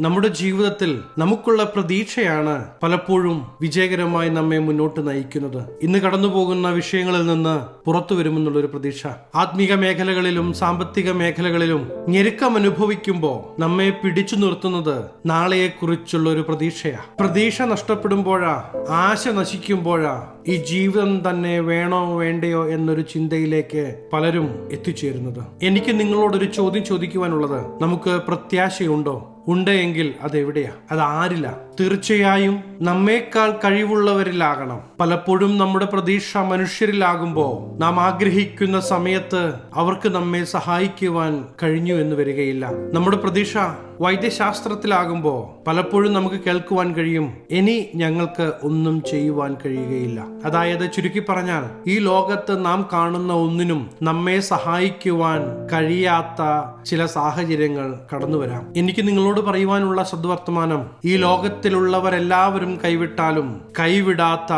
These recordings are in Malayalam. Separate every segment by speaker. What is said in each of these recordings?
Speaker 1: നമ്മുടെ ജീവിതത്തിൽ നമുക്കുള്ള പ്രതീക്ഷയാണ് പലപ്പോഴും വിജയകരമായി നമ്മെ മുന്നോട്ട് നയിക്കുന്നത്. ഇന്ന് കടന്നു പോകുന്ന വിഷയങ്ങളിൽ നിന്ന് പുറത്തു വരുമെന്നുള്ളൊരു പ്രതീക്ഷ. ആത്മീക മേഖലകളിലും സാമ്പത്തിക മേഖലകളിലും ഞെരുക്കം അനുഭവിക്കുമ്പോൾ നമ്മെ പിടിച്ചു നിർത്തുന്നത് നാളെയെക്കുറിച്ചുള്ള ഒരു പ്രതീക്ഷയാണ് പ്രതീക്ഷ നഷ്ടപ്പെടുമ്പോഴാ ആശ നശിക്കുമ്പോഴാ ഈ ജീവിതം തന്നെ വേണോ വേണ്ടയോ എന്നൊരു ചിന്തയിലേക്ക് പലരും എത്തിച്ചേരുന്നത്. എനിക്ക് നിങ്ങളോടൊരു ചോദ്യം ചോദിക്കുവാനുള്ളത് നമുക്ക് പ്രത്യാശയുണ്ടോ? ഉണ്ട് എങ്കിൽ അതെവിടെയാ? അത് ആരില്ല തീർച്ചയായും നമ്മേക്കാൾ കഴിവുള്ളവരിലാകണം. പലപ്പോഴും നമ്മുടെ പ്രതീക്ഷ മനുഷ്യരിലാകുമ്പോൾ നാം ആഗ്രഹിക്കുന്ന സമയത്ത് അവർക്ക് നമ്മെ സഹായിക്കുവാൻ കഴിഞ്ഞു എന്ന് വരികയില്ല. നമ്മുടെ പ്രതീക്ഷ വൈദ്യശാസ്ത്രത്തിലാകുമ്പോൾ പലപ്പോഴും നമുക്ക് കേൾക്കുവാൻ കഴിയും ഇനി ഞങ്ങൾക്ക് ഒന്നും ചെയ്യുവാൻ കഴിയുകയില്ല. അതായത് ചുരുക്കി പറഞ്ഞാൽ ഈ ലോകത്ത് നാം കാണുന്ന ഒന്നിനും നമ്മെ സഹായിക്കുവാൻ കഴിയാത്ത ചില സാഹചര്യങ്ങൾ കടന്നു വരാം എനിക്ക് നിങ്ങളോട് പറയുവാനുള്ള സദ്വർത്തമാനം ഈ ലോകത്തിലുള്ളവരെല്ലാവരും കൈവിട്ടാലും കൈവിടാത്ത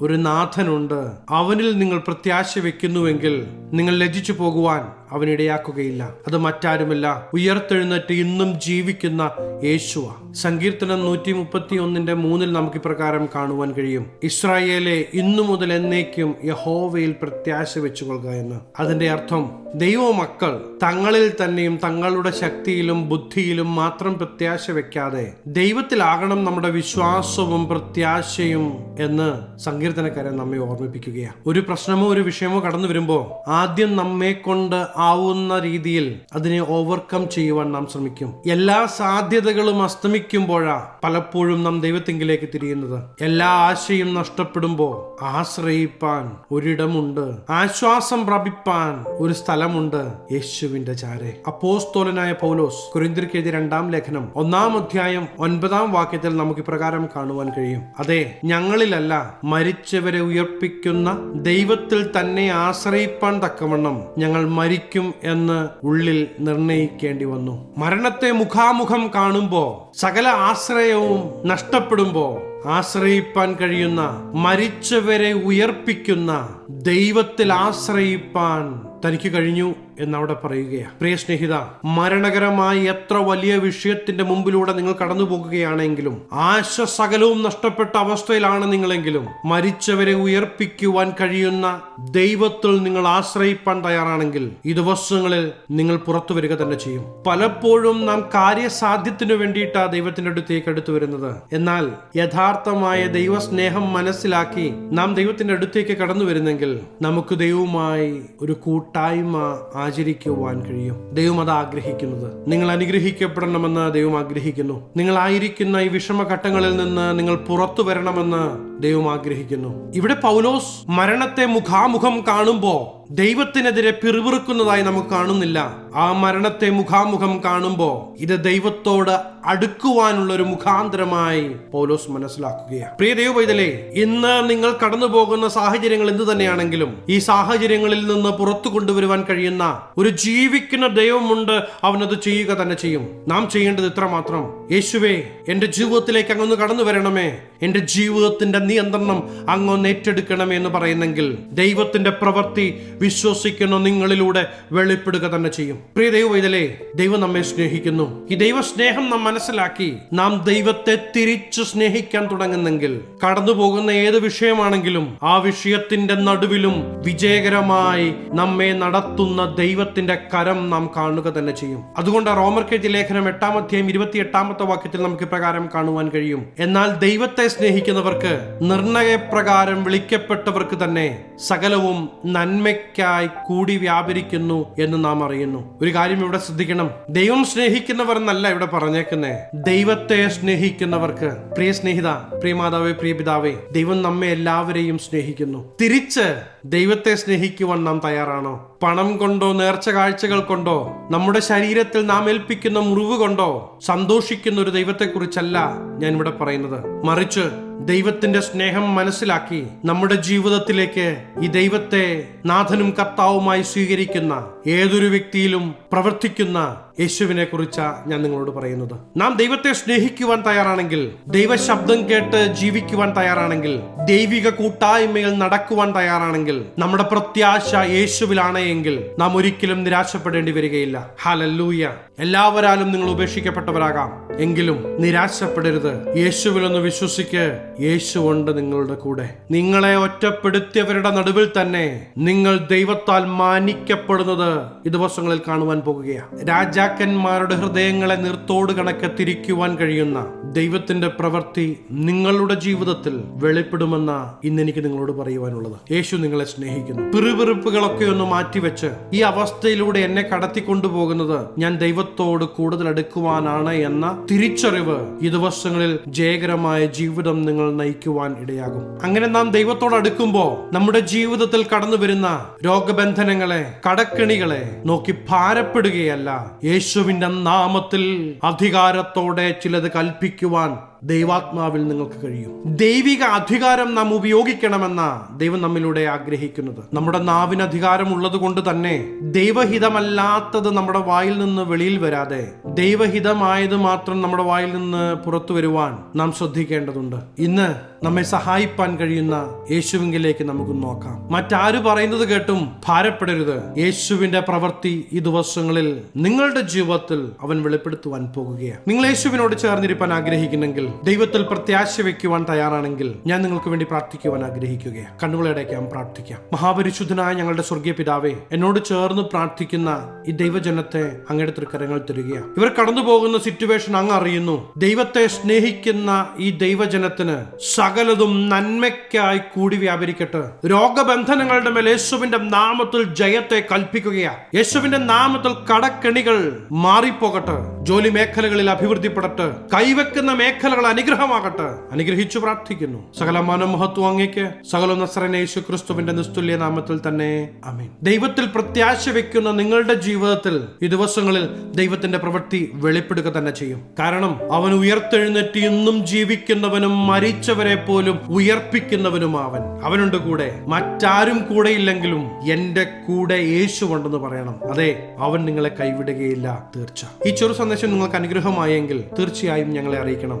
Speaker 1: ഒരു നാഥനുണ്ട്. അവനിൽ നിങ്ങൾ പ്രത്യാശ വെക്കുന്നുവെങ്കിൽ നിങ്ങൾ ലജിച്ചു പോകുവാൻ അവനിടയാക്കുകയില്ല അത് മറ്റാരുമല്ല ഉയർത്തെഴുന്നേറ്റ് ഇന്നും ജീവിക്കുന്ന യേശുവ. സങ്കീർത്തനം നൂറ്റി മുപ്പത്തി ഒന്നിന്റെ മൂന്നിൽ നമുക്ക് ഇപ്രകാരം കാണുവാൻ കഴിയും. ഇസ്രായേലെ ഇന്നു മുതൽ എന്നേക്കും യഹോവയിൽ പ്രത്യാശ വെച്ചുകൊള്ളുക എന്ന്. അതിന്റെ അർത്ഥം ദൈവമക്കൾ തങ്ങളിൽ തന്നെയും തങ്ങളുടെ ശക്തിയിലും ബുദ്ധിയിലും മാത്രം പ്രത്യാശ വെക്കാതെ ദൈവത്തിലാകണം നമ്മുടെ വിശ്വാസവും പ്രത്യാശയും എന്ന് സങ്കീർത്തനക്കാരൻ നമ്മെ ഓർമ്മിപ്പിക്കുകയാണ് ഒരു പ്രശ്നമോ ഒരു വിഷയമോ കടന്നു വരുമ്പോൾ ആദ്യം നമ്മെ കൊണ്ട് ആവുന്ന രീതിയിൽ അതിനെ ഓവർകം ചെയ്യുവാൻ നാം ശ്രമിക്കും. എല്ലാ സാധ്യതകളും അസ്തമിക്കുമ്പോഴാ പലപ്പോഴും നാം ദൈവത്തെങ്കിലേക്ക് തിരിയുന്നത്. എല്ലാ ആശയും നഷ്ടപ്പെടുമ്പോൾ ആശ്രയിപ്പാൻ ഒരിടമുണ്ട്. ആശ്വാസം പ്രാപിപ്പാൻ ഒരു സ്ഥലമുണ്ട് യേശുവിന്റെ ചാരെ. അപ്പോസ്തോലനായ പൗലോസ് കുരിന്തിർക്ക് രണ്ടാം ലേഖനം ഒന്നാം അധ്യായം ഒൻപതാം വാക്യത്തിൽ നമുക്ക് ഇപ്രകാരം കാണുവാൻ കഴിയും. അതെ ഞങ്ങളിലല്ല മരിച്ചവരെ ഉയർപ്പിക്കുന്ന ദൈവത്തിൽ തന്നെ ആശ്രയിപ്പാൻ തക്കവണ്ണം ഞങ്ങൾ മരിക്കും എന്ന് ഉള്ളിൽ നിർണയിക്കേണ്ടി വന്നു. മരണത്തെ മുഖാമുഖം കാണുമ്പോ സകല ആശ്രയവും നഷ്ടപ്പെടുമ്പോൾ ആശ്രയിപ്പാൻ കഴിയുന്ന മരിച്ചവരെ ഉയർപ്പിക്കുന്ന ദൈവത്തിൽ ആശ്രയിപ്പാൻ തനിക്ക് കഴിഞ്ഞു എന്നവിടെ പറയുകയാണ് പ്രിയ സ്നേഹിത മരണകരമായ എത്ര വലിയ വിഷയത്തിന്റെ മുമ്പിലൂടെ നിങ്ങൾ കടന്നു പോകുകയാണെങ്കിലും ആശ സകലവും നഷ്ടപ്പെട്ട അവസ്ഥയിലാണ് നിങ്ങളെങ്കിലും മരിച്ചവരെ ഉയർപ്പിക്കുവാൻ കഴിയുന്ന ദൈവത്തിൽ നിങ്ങൾ ആശ്രയിപ്പാൻ തയ്യാറാണെങ്കിൽ ഈ ദിവസങ്ങളിൽ നിങ്ങൾ പുറത്തു വരിക തന്നെ ചെയ്യും. പലപ്പോഴും നാം കാര്യസാധ്യത്തിനു വേണ്ടിയിട്ടാ ദൈവത്തിന്റെ അടുത്തേക്ക് അടുത്തു വരുന്നത്. എന്നാൽ യഥാർത്ഥമായ ദൈവസ്നേഹം മനസ്സിലാക്കി നാം ദൈവത്തിന്റെ അടുത്തേക്ക് കടന്നു വരുന്നെങ്കിൽ നമുക്ക് ദൈവവുമായി ഒരു കൂട്ടായ്മ ആചരിക്കുവാൻ കഴിയും. ദൈവം അത് ആഗ്രഹിക്കുന്നത്. നിങ്ങൾ അനുഗ്രഹിക്കപ്പെടണമെന്ന് ദൈവം ആഗ്രഹിക്കുന്നു. നിങ്ങളായിരിക്കുന്ന ഈ വിഷമഘട്ടങ്ങളിൽ നിന്ന് നിങ്ങൾ പുറത്തു വരണമെന്ന് ദൈവം ആഗ്രഹിക്കുന്നു ഇവിടെ പൗലോസ് മരണത്തെ മുഖാമുഖം കാണുമ്പോ ദൈവത്തിനെതിരെ പിറുപിറുക്കുന്നതായി നമുക്ക് കാണുന്നില്ല. ആ മരണത്തെ മുഖാമുഖം കാണുമ്പോ ഇത് ദൈവത്തോട് അടുക്കുവാനുള്ള ഒരു മുഖാന്തരമായി പൗലോസ് മനസ്സിലാക്കുകയാണ്. പ്രിയ ദൈവപൈതലേ ഇന്ന് നിങ്ങൾ കടന്നു പോകുന്ന സാഹചര്യങ്ങൾ എന്തു തന്നെയാണെങ്കിലും ഈ സാഹചര്യങ്ങളിൽ നിന്ന് പുറത്തു കൊണ്ടുവരുവാൻ കഴിയുന്ന ഒരു ജീവിക്കുന്ന ദൈവമുണ്ട് അവനത് ചെയ്യുക തന്നെ ചെയ്യും. നാം ചെയ്യേണ്ടത് ഇത്ര മാത്രം യേശുവേ എന്റെ ജീവിതത്തിലേക്ക് അങ്ങൊന്ന് കടന്നു വരണമേ. എന്റെ ജീവിതത്തിന്റെ നിയന്ത്രണം അങ്ങൊന്ന് ഏറ്റെടുക്കണമേ എന്ന് പറയുന്നെങ്കിൽ ദൈവത്തിന്റെ പ്രവൃത്തി വിശ്വസിക്കുന്ന നിങ്ങളിലൂടെ വെളിപ്പെടുക തന്നെ ചെയ്യും. പ്രിയ ദൈവവൈതലേ ദൈവം നമ്മെ സ്നേഹിക്കുന്നു. ഈ ദൈവ സ്നേഹം നാം മനസ്സിലാക്കി നാം ദൈവത്തെ തിരിച്ചു സ്നേഹിക്കാൻ തുടങ്ങുന്നെങ്കിൽ കടന്നു പോകുന്ന ഏത് വിഷയമാണെങ്കിലും ആ വിഷയത്തിന്റെ നടുവിലും വിജയകരമായി നമ്മെ നടത്തുന്ന ദൈവത്തിന്റെ കരം നാം കാണുക തന്നെ ചെയ്യും. അതുകൊണ്ട് റോമർ കെഴുതിയ ലേഖനം എട്ടാം അധ്യായം ഇരുപത്തി എട്ടാമത്തെ വാക്യത്തിൽ നമുക്ക് പ്രകാരം കാണുവാൻ കഴിയും. എന്നാൽ ദൈവത്തെ സ്നേഹിക്കുന്നവർക്ക് നിർണയപ്രകാരം വിളിക്കപ്പെട്ടവർക്ക് തന്നെ സകലവും നന്മയ്ക്കായി കൂടി വ്യാപരിക്കുന്നു എന്ന് നാം അറിയുന്നു. ഒരു കാര്യം ഇവിടെ ശ്രദ്ധിക്കണം. ദൈവം സ്നേഹിക്കുന്നവർ എന്നല്ല ഇവിടെ പറഞ്ഞേക്കുന്നേ. ദൈവത്തെ സ്നേഹിക്കുന്നവർക്ക്. പ്രിയ സ്നേഹിത പ്രിയ മാതാവേ പ്രിയ പിതാവേ ദൈവം നമ്മെ എല്ലാവരെയും സ്നേഹിക്കുന്നു. തിരിച്ച് ദൈവത്തെ സ്നേഹിക്കുവാൻ നാം തയ്യാറാണോ? പണം കൊണ്ടോ നേർച്ച കാഴ്ചകൾ കൊണ്ടോ നമ്മുടെ ശരീരത്തിൽ നാം ഏൽപ്പിക്കുന്ന മുറിവ് കൊണ്ടോ സന്തോഷിക്കുന്ന ഒരു ദൈവത്തെക്കുറിച്ചല്ല ഞാൻ ഇവിടെ പറയുന്നത്. മറിച്ച് ദൈവത്തിന്റെ സ്നേഹം മനസ്സിലാക്കി നമ്മുടെ ജീവിതത്തിലേക്ക് ഈ ദൈവത്തെ നാഥനും കർത്താവുമായി സ്വീകരിക്കുന്ന ഏതൊരു വ്യക്തിയിലും പ്രവർത്തിക്കുന്ന യേശുവിനെ കുറിച്ചാ ഞാൻ നിങ്ങളോട് പറയുന്നത്. നാം ദൈവത്തെ സ്നേഹിക്കുവാൻ തയ്യാറാണെങ്കിൽ ദൈവ ശബ്ദം കേട്ട് ജീവിക്കുവാൻ തയ്യാറാണെങ്കിൽ ദൈവിക കൂട്ടായ്മയിൽ നടക്കുവാൻ തയ്യാറാണെങ്കിൽ നമ്മുടെ പ്രത്യാശ യേശുവിലാണ് എങ്കിൽ നാം ഒരിക്കലും നിരാശപ്പെടേണ്ടി വരികയില്ല. ഹലല്ലൂയ. എല്ലാവരാലും നിങ്ങൾ ഉപേക്ഷിക്കപ്പെട്ടവരാകാം. എങ്കിലും നിരാശപ്പെടരുത്. യേശുവിലൊന്ന് വിശ്വസിക്ക്. യേശു ഉണ്ട് നിങ്ങളുടെ കൂടെ. നിങ്ങളെ ഒറ്റപ്പെടുത്തിയവരുടെ നടുവിൽ തന്നെ നിങ്ങൾ ദൈവത്താൽ മാനിക്കപ്പെടുന്നത് ഈ ദിവസങ്ങളിൽ കാണുവാൻ പോകുകയാണ് രാജാക്കന്മാരുടെ ഹൃദയങ്ങളെ നിർത്തോട് കണക്കെ തിരിക്കുവാൻ കഴിയുന്ന ദൈവത്തിന്റെ പ്രവൃത്തി നിങ്ങളുടെ ജീവിതത്തിൽ വെളിപ്പെടുമെന്ന ഇന്ന് എനിക്ക് നിങ്ങളോട് പറയുവാനുള്ളത്. യേശു നിങ്ങളെ സ്നേഹിക്കുന്നു. പിറുപിറുപ്പുകളൊക്കെ ഒന്ന് മാറ്റിവെച്ച് ഈ അവസ്ഥയിലൂടെ എന്നെ കടത്തിക്കൊണ്ടുപോകുന്നത് ഞാൻ ദൈവത്തോട് കൂടുതൽ അടുക്കുവാനാണ് എന്ന തിരിച്ചറിവ് ഈ ദിവസങ്ങളിൽ ജയകരമായ ജീവിതം നിങ്ങൾ നയിക്കുവാൻ ഇടയാകും. അങ്ങനെ നാം ദൈവത്തോട് അടുക്കുമ്പോൾ നമ്മുടെ ജീവിതത്തിൽ കടന്നു വരുന്ന രോഗബന്ധനങ്ങളെ കടക്കെണികളെ നോക്കി ഭാരപ്പെടുകയല്ല. യേശുവിന്റെ നാമത്തിൽ അധികാരത്തോടെ ചിലത് കൽപ്പിക്കുവാൻ ദൈവാത്മാവിൽ നിങ്ങൾക്ക് കഴിയും. ദൈവിക അധികാരം നാം ഉപയോഗിക്കണമെന്ന ദൈവം നമ്മിലൂടെ ആഗ്രഹിക്കുന്നത്. നമ്മുടെ നാവിന് അധികാരം ഉള്ളത് കൊണ്ട് തന്നെ ദൈവഹിതമല്ലാത്തത് നമ്മുടെ വായിൽ നിന്ന് വെളിയിൽ വരാതെ ദൈവഹിതമായത് മാത്രം നമ്മുടെ വായിൽ നിന്ന് പുറത്തു വരുവാൻ നാം ശ്രദ്ധിക്കേണ്ടതുണ്ട്. ഇന്ന് നമ്മെ സഹായിപ്പാൻ കഴിയുന്ന യേശുവിങ്കിലേക്ക് നമുക്ക് നോക്കാം. മറ്റാര് പറയുന്നത് കേട്ടും ഭാരപ്പെടരുത്. യേശുവിന്റെ പ്രവൃത്തി ഈ ദിവസങ്ങളിൽ നിങ്ങളുടെ ജീവിതത്തിൽ അവൻ വെളിപ്പെടുത്തുവാൻ പോകുകയാണ്. നിങ്ങൾ യേശുവിനോട് ചേർന്നിരിപ്പാൻ ആഗ്രഹിക്കുന്നെങ്കിൽ ദൈവത്തിൽ പ്രത്യാശ വെക്കുവാൻ തയ്യാറാണെങ്കിൽ ഞാൻ നിങ്ങൾക്ക് വേണ്ടി പ്രാർത്ഥിക്കുവാൻ ആഗ്രഹിക്കുകയാണ് കണ്ണുകളടയ്ക്കാം പ്രാർത്ഥിക്കാം. മഹാപരിശുദ്ധനായ ഞങ്ങളുടെ സ്വർഗീയ പിതാവെ എന്നോട് ചേർന്ന് പ്രാർത്ഥിക്കുന്ന ഈ ദൈവജനത്തെ അങ്ങയുടെ തൃക്കരങ്ങൾ തരികയാണ് ഇവർ കടന്നു പോകുന്ന സിറ്റുവേഷൻ അങ്ങ് അറിയുന്നു. ദൈവത്തെ സ്നേഹിക്കുന്ന ഈ ദൈവജനത്തിന് സകലതും നന്മയ്ക്കായി കൂടി വ്യാപരിക്കട്ടെ. രോഗബന്ധനങ്ങളുടെ മേൽ യേശുവിന്റെ നാമത്തിൽ ജയത്തെ കൽപ്പിക്കുകയാണ് യേശുവിന്റെ നാമത്തിൽ കടക്കെണികൾ മാറിപ്പോകട്ടെ. ജോലി മേഖലകളിൽ അഭിവൃദ്ധിപ്പെടട്ടെ. കൈവെക്കുന്ന മേഖലകൾ അനുഗ്രഹമാകട്ടെ. അനുഗ്രഹിച്ചു പ്രാർത്ഥിക്കുന്നു. സകല മനോമഹത്വം അങ്ങേക്ക്. സകല നസ്രനെ ക്രിസ്തുവിന്റെ നിസ്തുല്യ നാമത്തിൽ തന്നെ. അമീൻ ദൈവത്തിൽ പ്രത്യാശ വെക്കുന്ന നിങ്ങളുടെ ജീവിതത്തിൽ ഈ ദിവസങ്ങളിൽ ദൈവത്തിന്റെ പ്രവൃത്തി വെളിപ്പെടുക തന്നെ ചെയ്യും. കാരണം അവൻ ഉയർത്തെഴുന്നേറ്റ് ഇന്നും ജീവിക്കുന്നവനും മരിച്ചവരെ പോലും ഉയർപ്പിക്കുന്നവനും അവൻ. അവനുണ്ട് കൂടെ. മറ്റാരും കൂടെ ഇല്ലെങ്കിലും എന്റെ കൂടെ യേശു ഉണ്ടെന്ന് പറയണം. അതെ അവൻ നിങ്ങളെ കൈവിടുകയില്ല. തീർച്ച. ഈ ചെറു സന്ദേശം നിങ്ങൾക്ക് അനുഗ്രഹമായെങ്കിൽ തീർച്ചയായും ഞങ്ങളെ അറിയിക്കണം.